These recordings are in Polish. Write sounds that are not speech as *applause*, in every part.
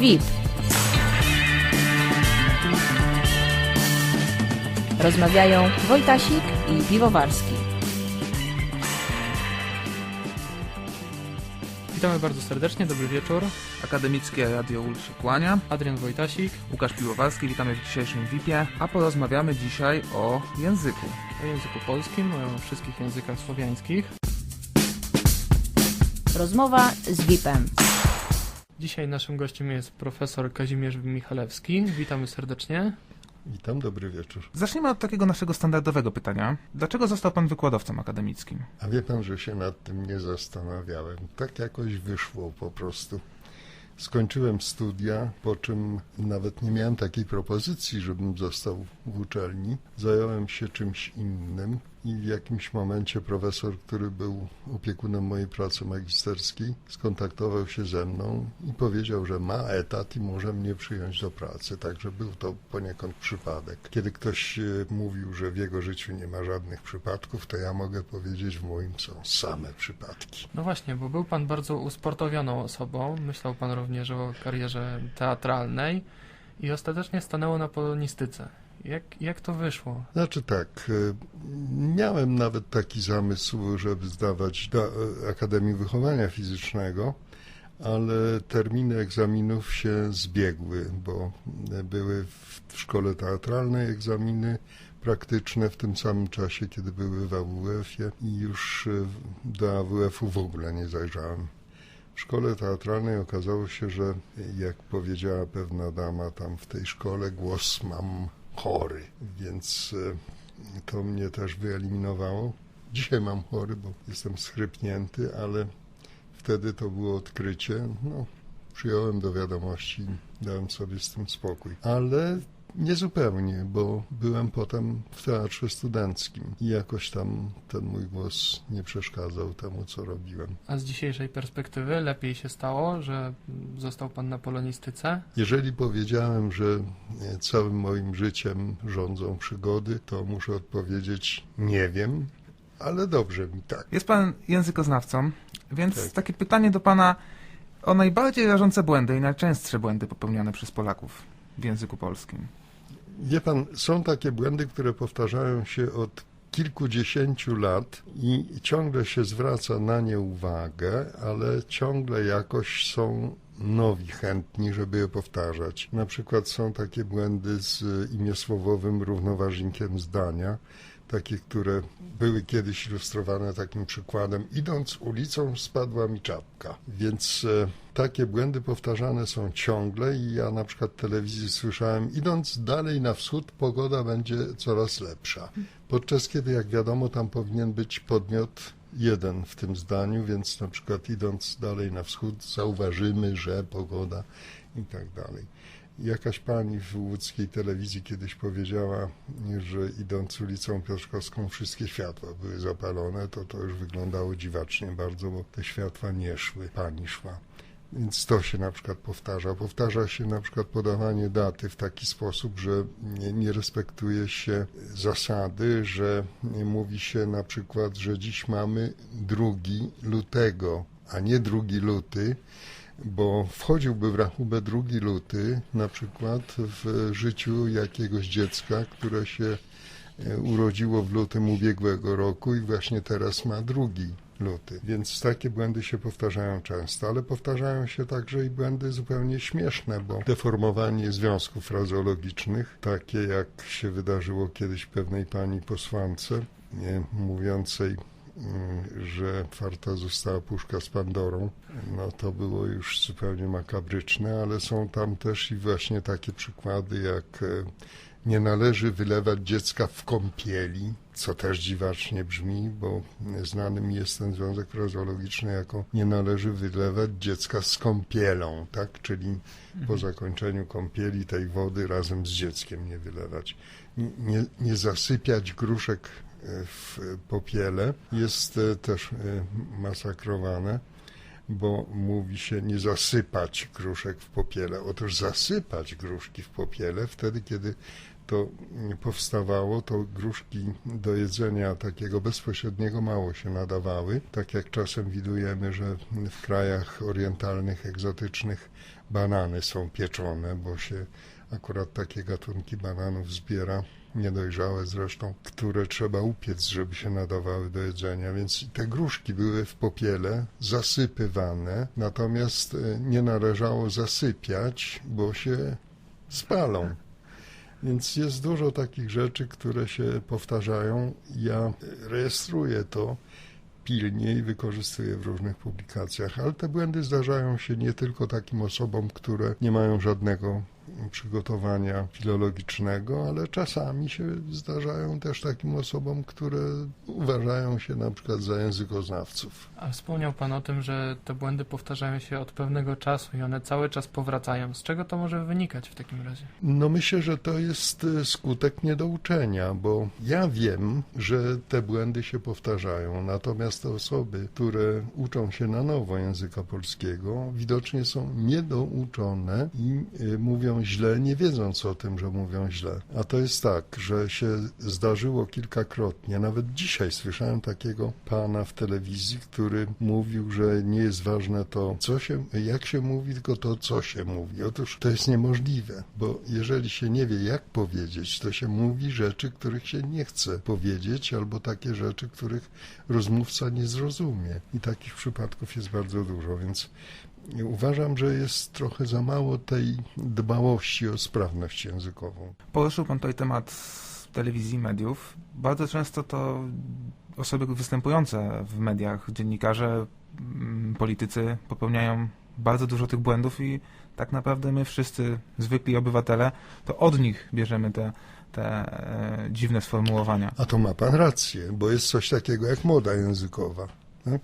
VIP. Rozmawiają Wojtasik i Piwowarski. Witamy bardzo serdecznie, dobry wieczór. Akademickie Radio Ul się kłania. Adrian Wojtasik Łukasz Piłowarski, witamy w dzisiejszym VIP-ie, a porozmawiamy dzisiaj o języku. o języku polskim, o wszystkich językach słowiańskich. Rozmowa z VIP-em. Dzisiaj naszym gościem jest profesor Kazimierz Michalewski. Witamy serdecznie. Witam, dobry wieczór. Zacznijmy od takiego naszego standardowego pytania. Dlaczego został pan wykładowcą akademickim? A wie pan, że się nad tym nie zastanawiałem. Tak jakoś wyszło po prostu. Skończyłem studia, po czym nawet nie miałem takiej propozycji, żebym został w uczelni. Zająłem się czymś innym i w jakimś momencie profesor, który był opiekunem mojej pracy magisterskiej, skontaktował się ze mną i powiedział, że ma etat i może mnie przyjąć do pracy. Także był to poniekąd przypadek. Kiedy ktoś e, mówił, że w jego życiu nie ma żadnych przypadków, to ja mogę powiedzieć, w moim są same przypadki. No właśnie, bo był pan bardzo usportowioną osobą. Myślał pan również o karierze teatralnej i ostatecznie stanęło na polonistyce. Jak, jak to wyszło? Znaczy tak, y, miałem nawet taki zamysł, żeby zdawać do Akademii Wychowania Fizycznego, ale terminy egzaminów się zbiegły, bo były w szkole teatralnej egzaminy praktyczne w tym samym czasie, kiedy były w AWF-ie i już do AWF-u w ogóle nie zajrzałem. W szkole teatralnej okazało się, że jak powiedziała pewna dama tam w tej szkole, głos mam chory, więc e, to mnie też wyeliminowało. Dzisiaj mam chory, bo jestem schrypnięty, ale wtedy to było odkrycie. No, przyjąłem do wiadomości dałem sobie z tym spokój. Ale niezupełnie, bo byłem potem w teatrze studenckim i jakoś tam ten mój głos nie przeszkadzał temu, co robiłem. A z dzisiejszej perspektywy lepiej się stało, że został pan na polonistyce? Jeżeli powiedziałem, że e, całym moim życiem rządzą przygody, to muszę odpowiedzieć nie wiem, ale dobrze mi tak. Jest pan językoznawcą, więc Tak. takie pytanie do pana o najbardziej rażące błędy i najczęstsze błędy popełniane przez Polaków w języku polskim. Wie pan, są takie błędy, które powtarzają się od kilkudziesięciu lat i ciągle się zwraca na nie uwagę, ale ciągle jakoś są nowi chętni, żeby je powtarzać. Na przykład są takie błędy z imiesłowowym równoważnikiem zdania, takie, które były kiedyś ilustrowane takim przykładem. Idąc ulicą spadła mi czapka. Więc e, takie błędy powtarzane są ciągle i ja na przykład w telewizji słyszałem, idąc dalej na wschód pogoda będzie coraz lepsza. Podczas kiedy, jak wiadomo, tam powinien być podmiot jeden w tym zdaniu, więc na przykład idąc dalej na wschód zauważymy, że pogoda i tak dalej. Jakaś pani w łódzkiej telewizji kiedyś powiedziała, że idąc ulicą Piotrkowską wszystkie światła były zapalone, to to już wyglądało dziwacznie bardzo, bo te światła nie szły, pani szła. Więc to się na przykład powtarza. Powtarza się na przykład podawanie daty w taki sposób, że nie, nie respektuje się zasady, że mówi się na przykład, że dziś mamy 2 lutego, a nie 2 luty, bo wchodziłby w rachubę 2 luty na przykład w życiu jakiegoś dziecka, które się e, urodziło w lutym ubiegłego roku i właśnie teraz ma drugi luty. Więc takie błędy się powtarzają często, ale powtarzają się także i błędy zupełnie śmieszne, bo deformowanie związków frazeologicznych, takie jak się wydarzyło kiedyś pewnej pani posłance, nie, mówiącej mm, że farta została puszka z Pandorą, no to było już zupełnie makabryczne, ale są tam też i właśnie takie przykłady jak e, nie należy wylewać dziecka w kąpieli, co też dziwacznie brzmi, bo znany mi jest ten związek frazeologiczny jako nie należy wylewać dziecka z kąpielą, tak? Czyli po zakończeniu kąpieli tej wody razem z dzieckiem nie wylewać. Nie, nie, nie zasypiać gruszek e, w popiele jest e, też e, masakrowane, bo mówi się nie zasypać gruszek w popiele. Otóż zasypać gruszki w popiele wtedy, kiedy to powstawało, to gruszki do jedzenia takiego bezpośredniego mało się nadawały. Tak jak czasem widujemy, że w krajach orientalnych, egzotycznych banany są pieczone, bo się akurat takie gatunki bananów zbiera, niedojrzałe zresztą, które trzeba upiec, żeby się nadawały do jedzenia. Więc te gruszki były w popiele zasypywane, natomiast e, nie należało zasypiać, bo się spalą. Więc jest dużo takich rzeczy, które się powtarzają. Ja rejestruję to pilnie i wykorzystuję w różnych publikacjach, ale te błędy zdarzają się nie tylko takim osobom, które nie mają żadnego przygotowania filologicznego, ale czasami się zdarzają też takim osobom, które uważają się na przykład za językoznawców. A wspomniał Pan o tym, że te błędy powtarzają się od pewnego czasu i one cały czas powracają. Z czego to może wynikać w takim razie? No myślę, że to jest e, skutek niedouczenia, bo ja wiem, że te błędy się powtarzają, natomiast te osoby, które uczą się na nowo języka polskiego, widocznie są niedouczone i e, mówią źle, nie wiedząc o tym, że mówią źle. A to jest tak, że się zdarzyło kilkakrotnie, nawet dzisiaj słyszałem takiego pana w telewizji, który mówił, że nie jest ważne to, co się, jak się mówi, tylko to, co się mówi. Otóż to jest niemożliwe, bo jeżeli się nie wie, jak powiedzieć, to się mówi rzeczy, których się nie chce powiedzieć, albo takie rzeczy, których rozmówca nie zrozumie. I takich przypadków jest bardzo dużo, więc uważam, że jest trochę za mało tej dbałości o sprawność językową. Poruszył Pan tutaj temat telewizji, mediów. Bardzo często to osoby występujące w mediach, dziennikarze, mm, politycy popełniają bardzo dużo tych błędów i tak naprawdę my wszyscy, zwykli obywatele, to od nich bierzemy te, te e, dziwne sformułowania. A to ma pan rację, bo jest coś takiego jak moda językowa. Tak?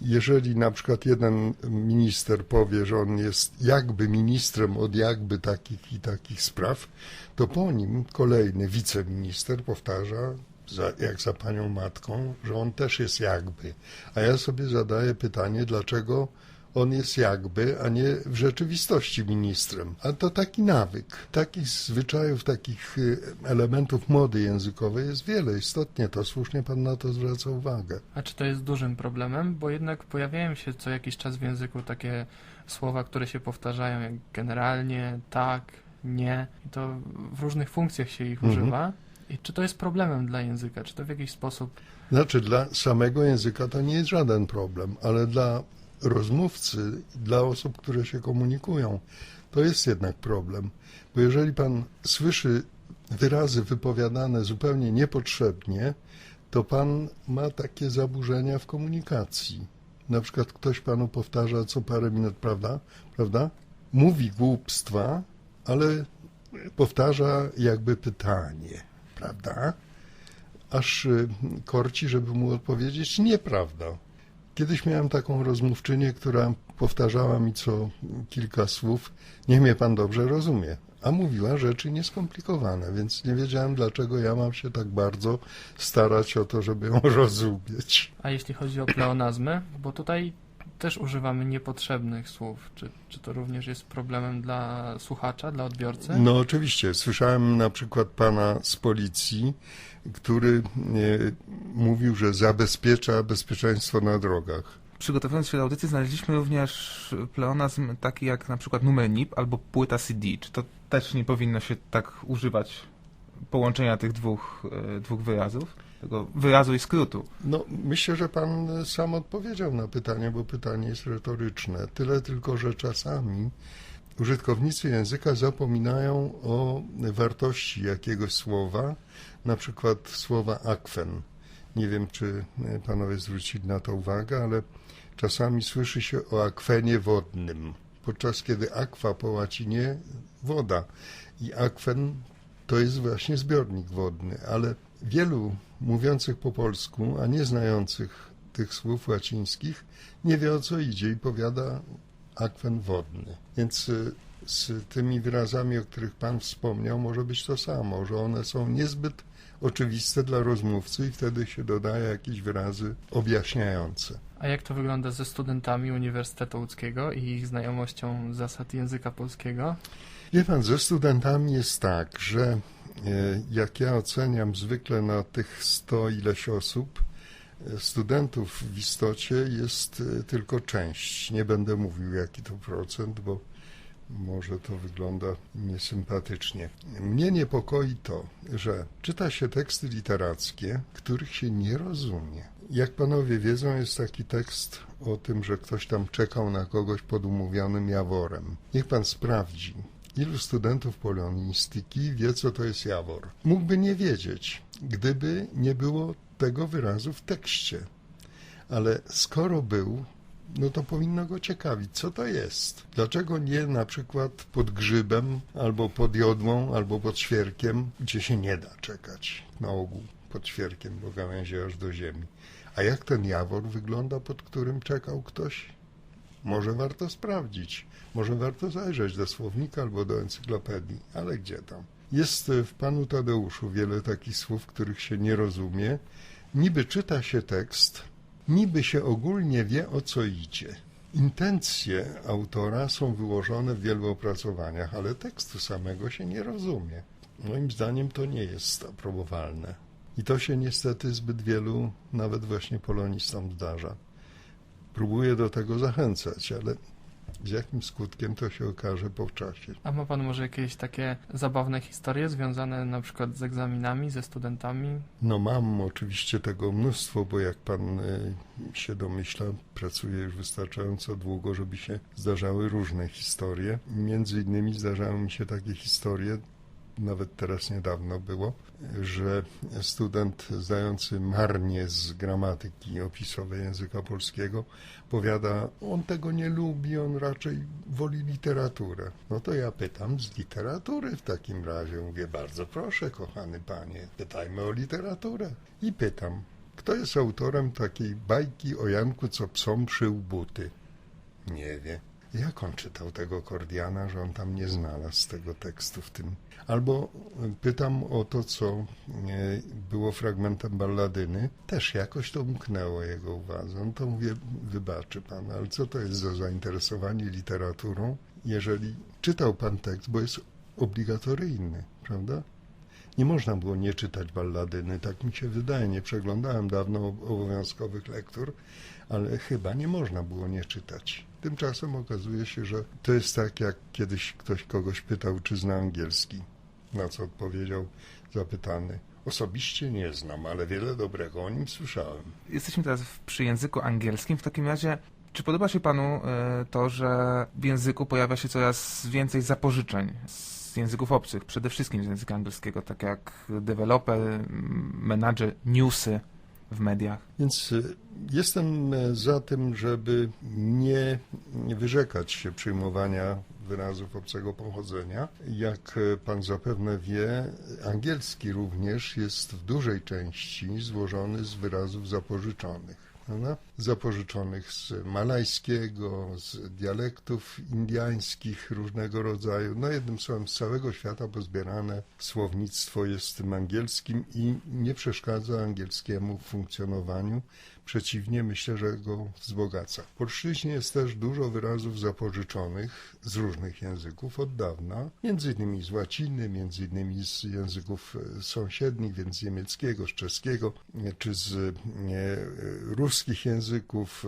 Jeżeli na przykład jeden minister powie, że on jest jakby ministrem od jakby takich i takich spraw, to po nim kolejny wiceminister powtarza, za, jak za panią matką, że on też jest jakby. A ja sobie zadaję pytanie, dlaczego on jest jakby, a nie w rzeczywistości ministrem. A to taki nawyk. Takich zwyczajów, takich y, elementów mody językowej jest wiele. Istotnie to, słusznie pan na to zwraca uwagę. A czy to jest dużym problemem? Bo jednak pojawiają się co jakiś czas w języku takie słowa, które się powtarzają jak generalnie, tak, nie. I to w różnych funkcjach się ich Mhm. używa. I czy to jest problemem dla języka? Czy to w jakiś sposób Znaczy, dla samego języka to nie jest żaden problem, ale dla rozmówcy, dla osób, które się komunikują, to jest jednak problem. Bo jeżeli pan słyszy wyrazy wypowiadane zupełnie niepotrzebnie, to pan ma takie zaburzenia w komunikacji. Na przykład ktoś panu powtarza co parę minut, prawda? Prawda? Mówi głupstwa, ale powtarza jakby pytanie, prawda? Aż y, korci, żeby mu odpowiedzieć nieprawda. Kiedyś miałem taką rozmówczynię, która powtarzała mi co kilka słów, niech mnie pan dobrze rozumie. A mówiła rzeczy nieskomplikowane, więc nie wiedziałem, dlaczego ja mam się tak bardzo starać o to, żeby ją *laughs* rozumieć. A jeśli chodzi o pleonazmy, bo tutaj też używamy niepotrzebnych słów. Czy, czy to również jest problemem dla słuchacza, dla odbiorcy? No oczywiście, słyszałem na przykład pana z policji, który e, mówił, że zabezpiecza bezpieczeństwo na drogach. Przygotowując się do audycji znaleźliśmy również pleonazm taki jak na przykład numer NIP albo płyta CD. Czy to też nie powinno się tak używać połączenia tych dwóch, e, dwóch wyrazów? Tego wyrazu i skrótu. No, myślę, że pan sam odpowiedział na pytanie, bo pytanie jest retoryczne. Tyle tylko, że czasami użytkownicy języka zapominają o wartości jakiegoś słowa, na przykład słowa akwen. Nie wiem, czy panowie zwrócili na to uwagę, ale czasami słyszy się o akwenie wodnym, podczas kiedy aqua po łacinie woda i akwen to jest właśnie zbiornik wodny, ale wielu mówiących po polsku, a nie znających tych słów łacińskich, nie wie o co idzie i powiada akwen wodny. Więc y, z tymi wyrazami, o których Pan wspomniał, może być to samo, że one są niezbyt oczywiste dla rozmówcy i wtedy się dodaje jakieś wyrazy objaśniające. A jak to wygląda ze studentami Uniwersytetu Łódzkiego i ich znajomością zasad języka polskiego? Wie pan, ze studentami jest tak, że E, Jak ja oceniam zwykle na tych 100 ileś osób, e, studentów w istocie jest e, tylko część. Nie będę mówił jaki to procent, bo może to wygląda niesympatycznie. Mnie niepokoi to, że czyta się teksty literackie, których się nie rozumie. Jak panowie wiedzą, jest taki tekst o tym, że ktoś tam czekał na kogoś pod umówionym jaworem. Niech pan sprawdzi, ilu studentów polonistyki wie, co to jest jawor. Mógłby nie wiedzieć, gdyby nie było tego wyrazu w tekście. Ale skoro był, no to powinno go ciekawić, co to jest. Dlaczego nie na przykład pod grzybem, albo pod jodłą, albo pod świerkiem, gdzie się nie da czekać na ogół pod świerkiem, bo gałęzie aż do ziemi. A jak ten jawor wygląda, pod którym czekał ktoś? Może warto sprawdzić. Może warto zajrzeć do słownika albo do encyklopedii, ale gdzie tam? Jest w panu Tadeuszu wiele takich słów, których się nie rozumie. Niby czyta się tekst, niby się ogólnie wie o co idzie. Intencje autora są wyłożone w wielu opracowaniach, ale tekstu samego się nie rozumie. Moim zdaniem to nie jest aprobowalne. I to się niestety zbyt wielu, nawet właśnie polonistom zdarza. Próbuję do tego zachęcać, ale z jakim skutkiem to się okaże po czasie. A ma pan może jakieś takie zabawne historie związane na przykład z egzaminami, ze studentami? No mam oczywiście tego mnóstwo, bo jak pan y, się domyśla, pracuję już wystarczająco długo, żeby się zdarzały różne historie. Między innymi zdarzały mi się takie historie, nawet teraz niedawno było, że student zdający marnie z gramatyki opisowej języka polskiego powiada, on tego nie lubi, on raczej woli literaturę. No to ja pytam z literatury w takim razie. Mówię, bardzo proszę, kochany panie, pytajmy o literaturę. I pytam, kto jest autorem takiej bajki o Janku, co psom szył buty? Nie wie. Jak on czytał tego Kordiana, że on tam nie znalazł tego tekstu w tym? Albo pytam o to, co e, było fragmentem balladyny. Też jakoś to umknęło jego uwadze. On to mówię, wybaczy pan, ale co to jest za zainteresowanie literaturą, jeżeli czytał pan tekst, bo jest obligatoryjny, prawda? Nie można było nie czytać balladyny, tak mi się wydaje. Nie przeglądałem dawno obowiązkowych lektur, ale chyba nie można było nie czytać. Tymczasem okazuje się, że to jest tak, jak kiedyś ktoś kogoś pytał, czy zna angielski. Na co odpowiedział zapytany. Osobiście nie znam, ale wiele dobrego o nim słyszałem. Jesteśmy teraz w- przy języku angielskim. W takim razie, czy podoba się panu e, to, że w języku pojawia się coraz więcej zapożyczeń z języków obcych, przede wszystkim z języka angielskiego, tak jak deweloper, menadżer, newsy w mediach? Więc y, jestem e, za tym, żeby nie wyrzekać się przyjmowania wyrazów obcego pochodzenia. Jak e, pan zapewne wie, angielski również jest w dużej części złożony z wyrazów zapożyczonych. Prawda? Zapożyczonych z malajskiego, z dialektów indiańskich różnego rodzaju. No jednym słowem, z całego świata pozbierane słownictwo jest tym angielskim i nie przeszkadza angielskiemu w funkcjonowaniu. Przeciwnie, myślę, że go wzbogaca. W polszczyźnie jest też dużo wyrazów zapożyczonych z różnych języków od dawna, między innymi z łaciny, między innymi z języków e, sąsiednich, więc z niemieckiego, z czeskiego, e, czy z e, ruskich języków,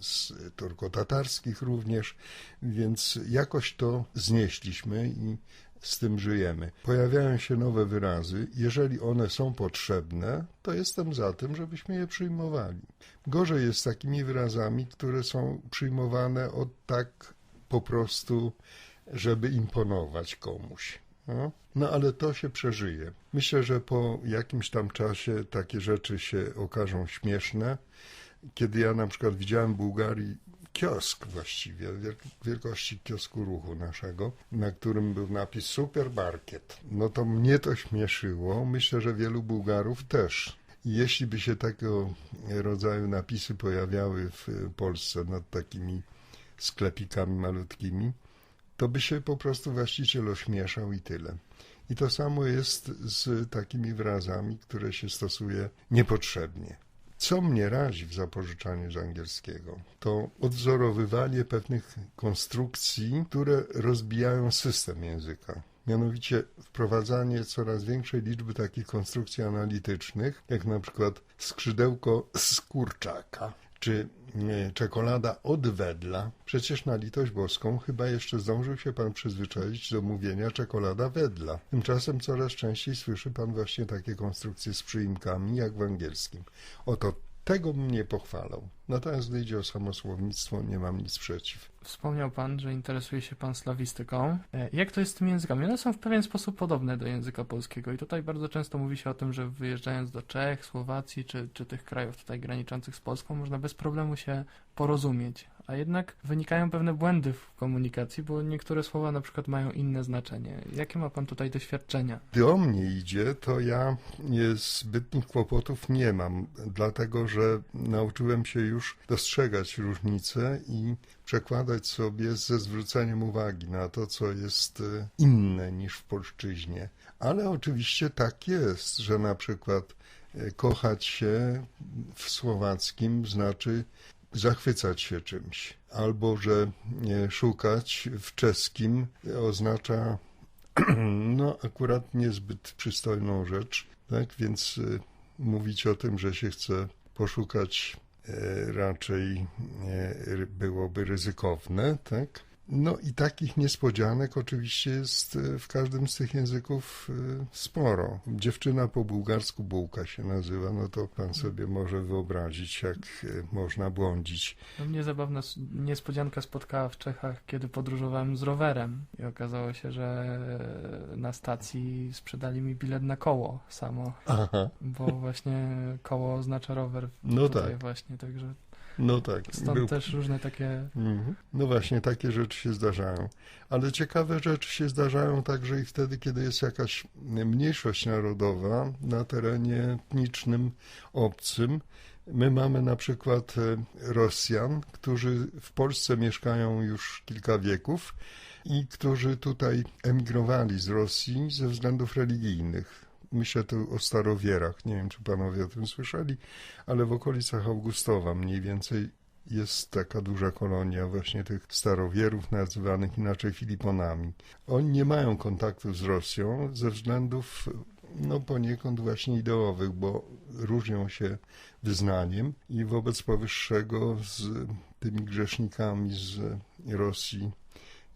z turkotatarskich również, więc jakoś to znieśliśmy i z tym żyjemy. Pojawiają się nowe wyrazy. Jeżeli one są potrzebne, to jestem za tym, żebyśmy je przyjmowali. Gorzej jest z takimi wyrazami, które są przyjmowane od tak po prostu, żeby imponować komuś. No, no ale to się przeżyje. Myślę, że po jakimś tam czasie takie rzeczy się okażą śmieszne. Kiedy ja na przykład widziałem Bułgarii kiosk właściwie, wielk- wielkości kiosku ruchu naszego, na którym był napis Supermarket. No to mnie to śmieszyło. Myślę, że wielu Bułgarów też. Jeśli by się tego rodzaju napisy pojawiały w Polsce nad takimi sklepikami malutkimi, to by się po prostu właściciel ośmieszał i tyle. I to samo jest z takimi wyrazami, które się stosuje niepotrzebnie. Co mnie razi w zapożyczaniu z angielskiego, to odwzorowywanie pewnych konstrukcji, które rozbijają system języka. Mianowicie wprowadzanie coraz większej liczby takich konstrukcji analitycznych, jak na przykład skrzydełko z kurczaka, czy czekolada od wedla. Przecież na litość boską chyba jeszcze zdążył się pan przyzwyczaić do mówienia czekolada wedla. Tymczasem coraz częściej słyszy pan właśnie takie konstrukcje z przyimkami, jak w angielskim. Oto tego bym nie pochwalał. Natomiast gdy idzie o samosłownictwo, nie mam nic przeciw. Wspomniał Pan, że interesuje się Pan slawistyką. E, Jak to jest z tymi językami? One są w pewien sposób podobne do języka polskiego i tutaj bardzo często mówi się o tym, że wyjeżdżając do Czech, Słowacji czy, czy tych krajów tutaj graniczących z Polską można bez problemu się porozumieć. A jednak wynikają pewne błędy w komunikacji, bo niektóre słowa na przykład mają inne znaczenie. Jakie ma Pan tutaj doświadczenia? Gdy o mnie idzie, to ja nie, zbytnich kłopotów nie mam, dlatego że nauczyłem się już dostrzegać różnice i przekładać sobie ze zwróceniem uwagi na to, co jest e, inne niż w polszczyźnie. Ale oczywiście tak jest, że na przykład e, kochać się w słowackim znaczy zachwycać się czymś, albo że e, szukać w czeskim oznacza *clears throat* no akurat niezbyt przystojną rzecz, tak? Więc mówić o tym, że się chce poszukać raczej e, byłoby ryzykowne, tak? No i takich niespodzianek oczywiście jest e, w każdym z tych języków e, sporo. Dziewczyna po bułgarsku bułka się nazywa, no to pan sobie może wyobrazić, jak e, można błądzić. No, mnie zabawna niespodzianka spotkała w Czechach, kiedy podróżowałem z rowerem i okazało się, że na stacji sprzedali mi bilet na koło samo, Aha, bo właśnie koło oznacza rower no tak, właśnie, także no tak. stąd Był też różne takie Mhm. No właśnie, takie rzeczy się zdarzają. Ale ciekawe rzeczy się zdarzają także i wtedy, kiedy jest jakaś mniejszość narodowa na terenie etnicznym obcym. My mamy na przykład e, Rosjan, którzy w Polsce mieszkają już kilka wieków i którzy tutaj emigrowali z Rosji ze względów religijnych. Myślę tu o starowierach. Nie wiem, czy panowie o tym słyszeli, ale w okolicach Augustowa mniej więcej jest taka duża kolonia właśnie tych starowierów, nazywanych inaczej Filiponami. Oni nie mają kontaktu z Rosją ze względów no poniekąd właśnie ideowych, bo różnią się wyznaniem i wobec powyższego z tymi grzesznikami z Rosji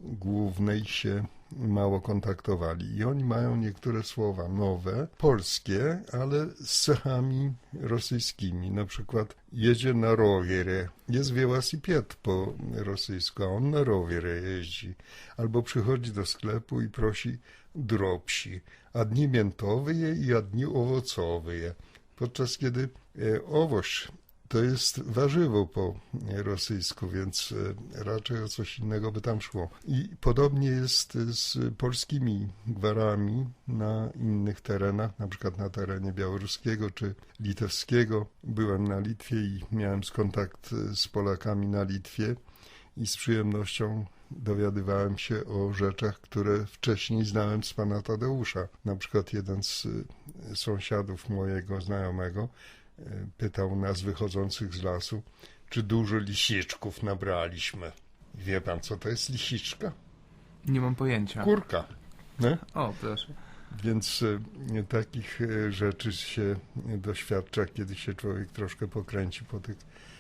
głównej się mało kontaktowali. I oni mają niektóre słowa nowe, polskie, ale z cechami rosyjskimi. Na przykład jedzie na rowerze. Jest wielosiped po rosyjsku, a on na rowerze jeździ. Albo przychodzi do sklepu i prosi dropsi, a dni miętowe i a dni owocowe. Podczas kiedy e, owoś to jest warzywo po rosyjsku, więc e, raczej o coś innego by tam szło. I podobnie jest z polskimi gwarami na innych terenach, na przykład na terenie białoruskiego czy litewskiego. Byłem na Litwie i miałem kontakt z Polakami na Litwie i z przyjemnością dowiadywałem się o rzeczach, które wcześniej znałem z pana Tadeusza. Na przykład jeden z e, sąsiadów mojego znajomego pytał nas wychodzących z lasu, czy dużo lisiczków nabraliśmy. Wie pan, co to jest lisiczka? Nie mam pojęcia. Kurka. Nie? O, proszę. Więc e, takich e, rzeczy się doświadcza, kiedy się człowiek troszkę pokręci po tych e,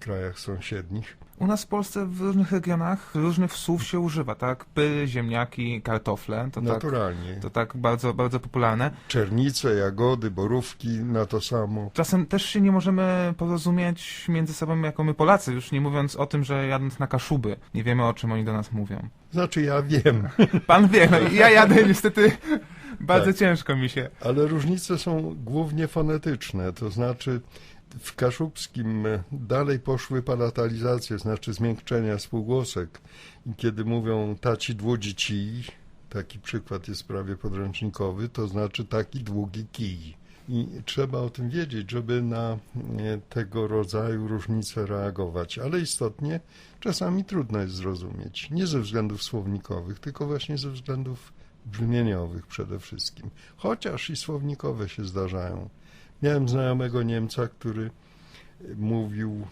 krajach sąsiednich. U nas w Polsce w różnych regionach różnych słów się używa, tak? Pyry, ziemniaki, kartofle, to tak, Naturalnie. to tak bardzo, bardzo popularne. Czernice, jagody, borówki na to samo. Czasem też się nie możemy porozumieć między sobą jako my Polacy, już nie mówiąc o tym, że jadąc na Kaszuby, nie wiemy o czym oni do nas mówią. Znaczy ja wiem, *laughs* Pan wie, no ja jadę niestety, *laughs* bardzo Tak. ciężko mi się. ale różnice są głównie fonetyczne, to znaczy w kaszubskim e, dalej poszły palatalizacje, znaczy zmiękczenia spółgłosek. I kiedy mówią taci dłudzi taki przykład jest prawie podręcznikowy, to znaczy taki długi kij. I trzeba o tym wiedzieć, żeby na e, tego rodzaju różnice reagować, ale istotnie czasami trudno jest zrozumieć. Nie ze względów słownikowych, tylko właśnie ze względów brzmieniowych przede wszystkim. Chociaż i słownikowe się zdarzają. Miałem znajomego Niemca, który mówił,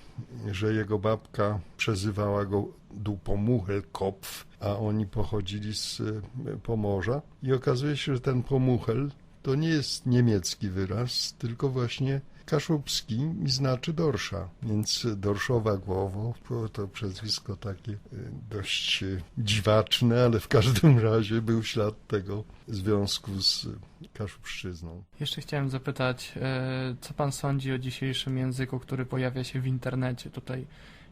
że jego babka przezywała go Dupomuchelkopf, a oni pochodzili z y, Pomorza. I okazuje się, że ten pomuchel to nie jest niemiecki wyraz, tylko właśnie kaszubski znaczy dorsza. Więc dorszowa głowo to przezwisko takie y, dość dziwaczne, ale w każdym razie był ślad tego związku z kaszubszczyzną. Jeszcze chciałem zapytać, e, co pan sądzi o dzisiejszym języku, który pojawia się w internecie? Tutaj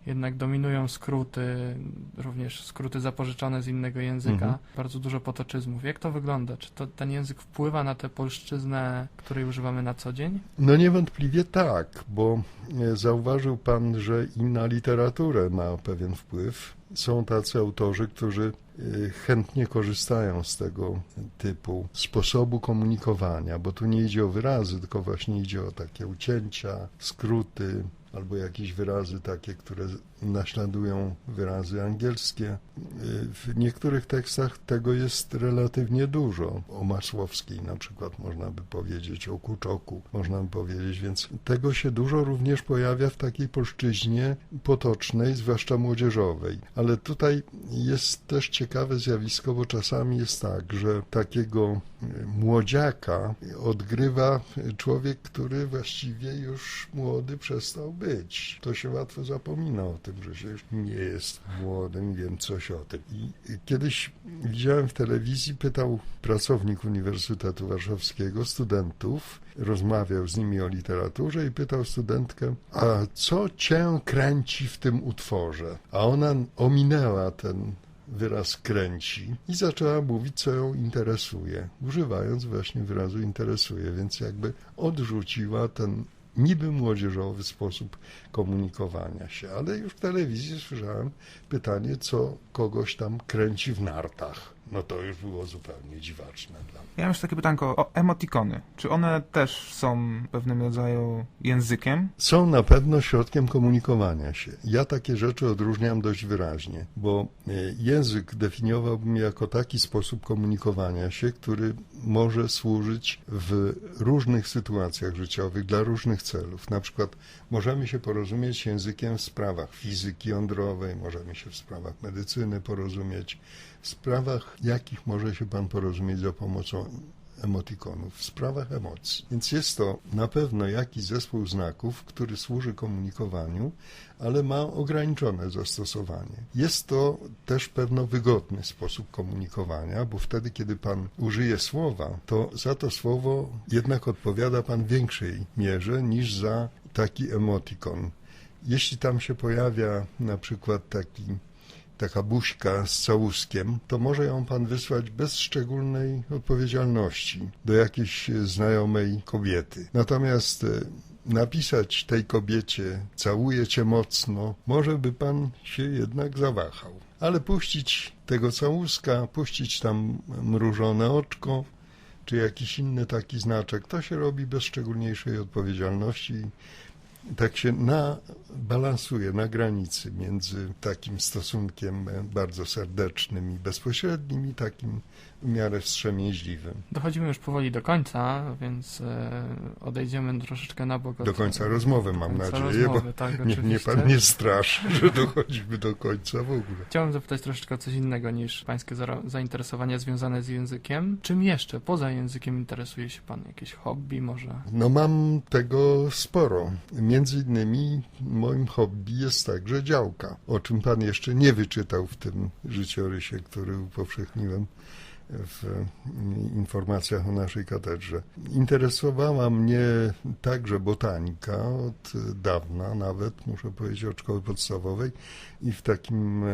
jednak dominują skróty, również skróty zapożyczone z innego języka, Mhm. bardzo dużo potoczyzmów. Jak to wygląda? Czy to, ten język wpływa na tę polszczyznę, której używamy na co dzień? No niewątpliwie tak, bo e, zauważył pan, że i na literaturę ma pewien wpływ. Są tacy autorzy, którzy e, chętnie korzystają z tego typu sposobu komunikowania, bo tu nie idzie o wyrazy, tylko właśnie idzie o takie ucięcia, skróty, albo jakieś wyrazy takie, które naśladują wyrazy angielskie. W niektórych tekstach tego jest relatywnie dużo. O Masłowskiej na przykład można by powiedzieć, o Kuczoku można by powiedzieć, więc tego się dużo również pojawia w takiej polszczyźnie potocznej, zwłaszcza młodzieżowej. Ale tutaj jest też ciekawe zjawisko, bo czasami jest tak, że takiego młodziaka odgrywa człowiek, który właściwie już młody przestał być. To się łatwo zapomina o tym, że się już nie jest młodym, wiem coś o tym. I kiedyś widziałem w telewizji, pytał pracownik Uniwersytetu Warszawskiego studentów, rozmawiał z nimi o literaturze i pytał studentkę, a co cię kręci w tym utworze? A ona ominęła ten wyraz kręci i zaczęła mówić, co ją interesuje, używając właśnie wyrazu interesuje, więc jakby odrzuciła ten niby młodzieżowy sposób komunikowania się. Ale już w telewizji słyszałem pytanie, co kogoś tam kręci w nartach. No to już było zupełnie dziwaczne dla mnie. Ja mam jeszcze takie pytanko o emotikony. Czy one też są pewnym rodzaju językiem? Są na pewno środkiem komunikowania się. Ja takie rzeczy odróżniam dość wyraźnie, bo e, język definiowałbym jako taki sposób komunikowania się, który może służyć w różnych sytuacjach życiowych dla różnych celów. Na przykład możemy się porozumieć językiem w sprawach fizyki jądrowej, możemy się w sprawach medycyny porozumieć, w sprawach jakich może się pan porozumieć za pomocą emotikonów, w sprawach emocji. Więc jest to na pewno jakiś zespół znaków, który służy komunikowaniu, ale ma ograniczone zastosowanie. Jest to też pewno wygodny sposób komunikowania, bo wtedy, kiedy pan użyje słowa, to za to słowo jednak odpowiada pan w większej mierze niż za taki emotikon. Jeśli tam się pojawia na przykład taki taka buźka z całuskiem, to może ją pan wysłać bez szczególnej odpowiedzialności do jakiejś znajomej kobiety. Natomiast e, napisać tej kobiecie całuję cię mocno, może by pan się jednak zawahał. Ale puścić tego całuska, puścić tam mrużone oczko, czy jakiś inny taki znaczek, to się robi bez szczególniejszej odpowiedzialności tak się na, balansuje na granicy między takim stosunkiem bardzo serdecznym i bezpośrednim i takim w miarę wstrzemięźliwym. Dochodzimy już powoli do końca, więc e, odejdziemy troszeczkę na bok. od- Do końca rozmowy do mam końca nadzieję, rozmowy, tak, bo *laughs* nie, nie oczywiście. pan nie straszy, *laughs* że dochodzimy do końca w ogóle. Chciałbym zapytać troszeczkę o coś innego niż pańskie zainteresowania związane z językiem. Czym jeszcze poza językiem interesuje się pan? Jakieś hobby może? No mam tego sporo. Między innymi moim hobby jest także działka, o czym pan jeszcze nie wyczytał w tym życiorysie, który upowszechniłem w informacjach o naszej katedrze. Interesowała mnie także botanika od dawna, nawet muszę powiedzieć od szkoły podstawowej i w, takim,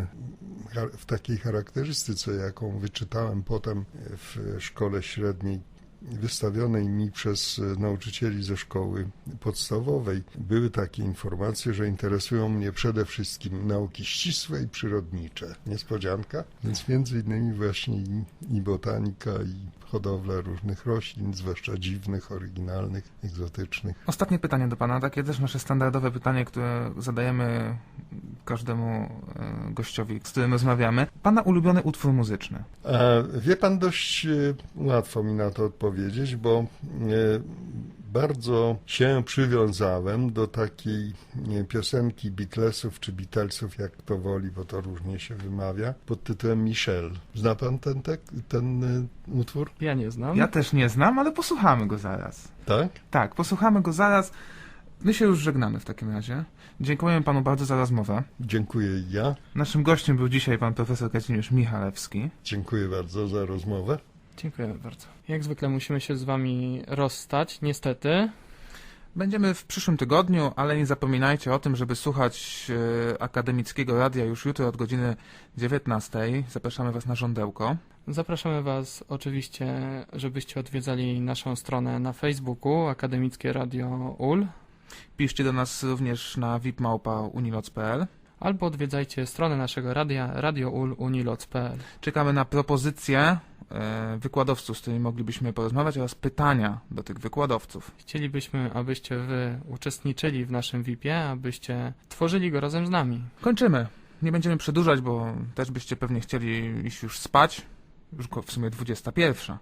w takiej charakterystyce, jaką wyczytałem potem w szkole średniej wystawionej mi przez e, nauczycieli ze szkoły podstawowej były takie informacje, że interesują mnie przede wszystkim nauki ścisłe i przyrodnicze. Niespodzianka? Więc między innymi właśnie i, i botanika, i hodowla różnych roślin, zwłaszcza dziwnych, oryginalnych, egzotycznych. Ostatnie pytanie do pana, takie też nasze standardowe pytanie, które zadajemy każdemu e, gościowi, z którym rozmawiamy. Pana ulubiony utwór muzyczny? A wie pan, dość e, łatwo mi na to odpowiedzieć, bo e, bardzo się przywiązałem do takiej piosenki Beatlesów czy Beatlesów, jak to woli, bo to różnie się wymawia, pod tytułem Michel. Zna pan ten, tek, ten y, utwór? Ja nie znam. Ja też nie znam, ale posłuchamy go zaraz. Tak? Tak, posłuchamy go zaraz. My się już żegnamy w takim razie. Dziękujemy panu bardzo za rozmowę. Dziękuję i ja. Naszym gościem był dzisiaj pan profesor Kazimierz Michalewski. Dziękuję bardzo za rozmowę. Dziękujemy bardzo. Jak zwykle musimy się z wami rozstać, niestety. Będziemy w przyszłym tygodniu, ale nie zapominajcie o tym, żeby słuchać e, Akademickiego Radia już jutro od godziny 19. Zapraszamy was na żądełko. Zapraszamy Was oczywiście, żebyście odwiedzali naszą stronę na Facebooku Akademickie Radio UL Piszcie do nas również na vipmałpa.uniloc.pl. albo odwiedzajcie stronę naszego radia radiouluniloc.pl. Czekamy na propozycje e, wykładowców, z którymi moglibyśmy porozmawiać oraz pytania do tych wykładowców. Chcielibyśmy, abyście Wy uczestniczyli w naszym VIP-ie, abyście tworzyli go razem z nami. Kończymy. Nie będziemy przedłużać, bo też byście pewnie chcieli iść już spać. Już w sumie 21.